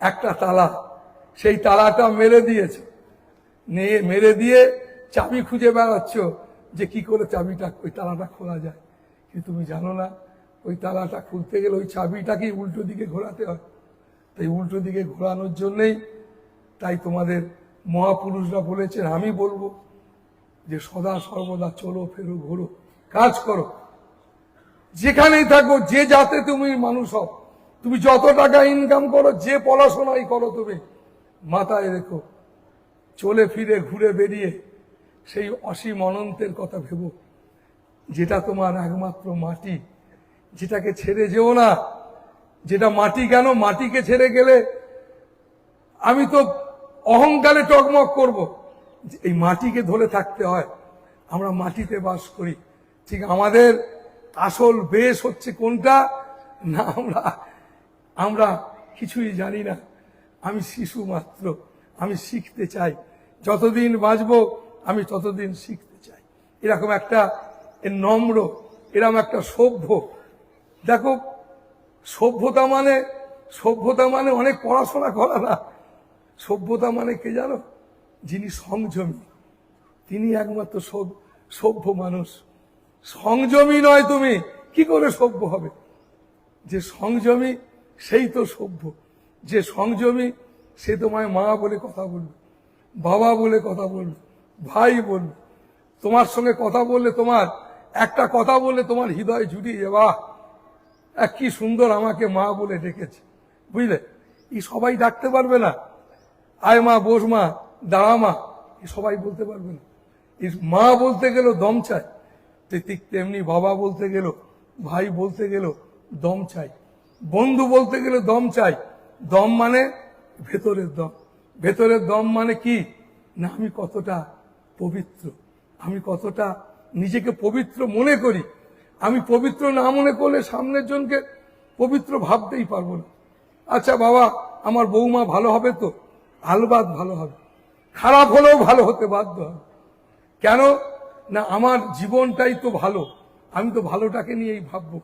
একটা তালা। সেই তালাটা মেরে দিয়েছে। নিয়ে মেরে দিয়ে চাবি খুঁজে বেড়াচ্ছ যে কি করে চাবিটা, ওই তালাটা খোলা যায়। কিন্তু তুমি জানো না, ওই তালাটা খুলতে গেলে ওই চাবিটাকেই উল্টো দিকে ঘোরাতে হয়। তাই উল্টো দিকে ঘোরানোর জন্যেই তাই তোমাদের মহাপুরুষরা বলেছেন, আমি বলব যে সদা সর্বদা চলো, ফেরো, ঘোরো, কাজ করো। যেখানেই থাকো, যে যাতে তুমি মানুষ হও। তুমি যত টাকা ইনকাম করো, যে পড়াশোনাই করো তুমি, মাথায় রেখো। চলে ফিরে, ঘুরে বেরিয়ে সেই অসীম অনন্তের কথা ভেবো, যেটা তোমার একমাত্র মাটি, যেটাকে ছেড়ে যেও না। যেটা মাটি কেন? মাটিকে ছেড়ে গেলে আমি তো অহংকারে টকমক করব। এই মাটিকে ধরে থাকতে হয়, আমরা মাটিতে বাস করি। ঠিক আমাদের আসল বেশ হচ্ছে কোনটা? না, আমরা আমরা কিছুই জানি না। আমি শিশু মাত্র, আমি শিখতে চাই। যতদিন বাঁচব, আমি ততদিন শিখতে চাই। এরকম একটা নম্র এরকম একটা সভ্য। দেখো, সভ্যতা মানে সভ্যতা মানে অনেক পড়াশোনা করা না। সভ্যতা মানে কে জানো? যিনি সংযমী। তিনি একমাত্র সভ- সভ্য মানুষ। সংযমী নয় তুমি, কি করে সভ্য হবে? যে সংযমী সেই তো সভ্য। যে সংযমী সে তোমায় মা বলে কথা বলবে বাবা বলে কথা বলবে ভাই বলবে। তোমার সঙ্গে কথা বললে তোমার একটা কথা বললে তোমার হৃদয় জুড়িয়ে বাহ আহ, কি সুন্দর আমাকে মা বলে ডেকেছে। বুঝলে? এই সবাই ডাকতে পারবে না। আয় মা বোস মা দাঁড়া মা। সবাই বলতে পারবে না। এই মা বলতে গেল দম ঠিক তেমনি বাবা বলতে গেল ভাই বলতে গেল দম চাই বন্ধু বলতে গেলে দম চাই। দম মানে ভেতরের দম। ভেতরের দম মানে কি? না, আমি কতটা পবিত্র। আমি কতটা নিজেকে পবিত্র মনে করি। আমি পবিত্র না মনে করলে সামনের জনকে পবিত্র ভাবতেই পারব না। আচ্ছা বাবা, আমার বৌমা ভালো হবে তো? আলবাদ ভালো হবে। খারাপ হলেও ভালো হতে বাধ্য হবে। কেন? না, আমার জীবনটাই তো ভালো। আমি তো ভালোটাকে নিয়েই ভাববো।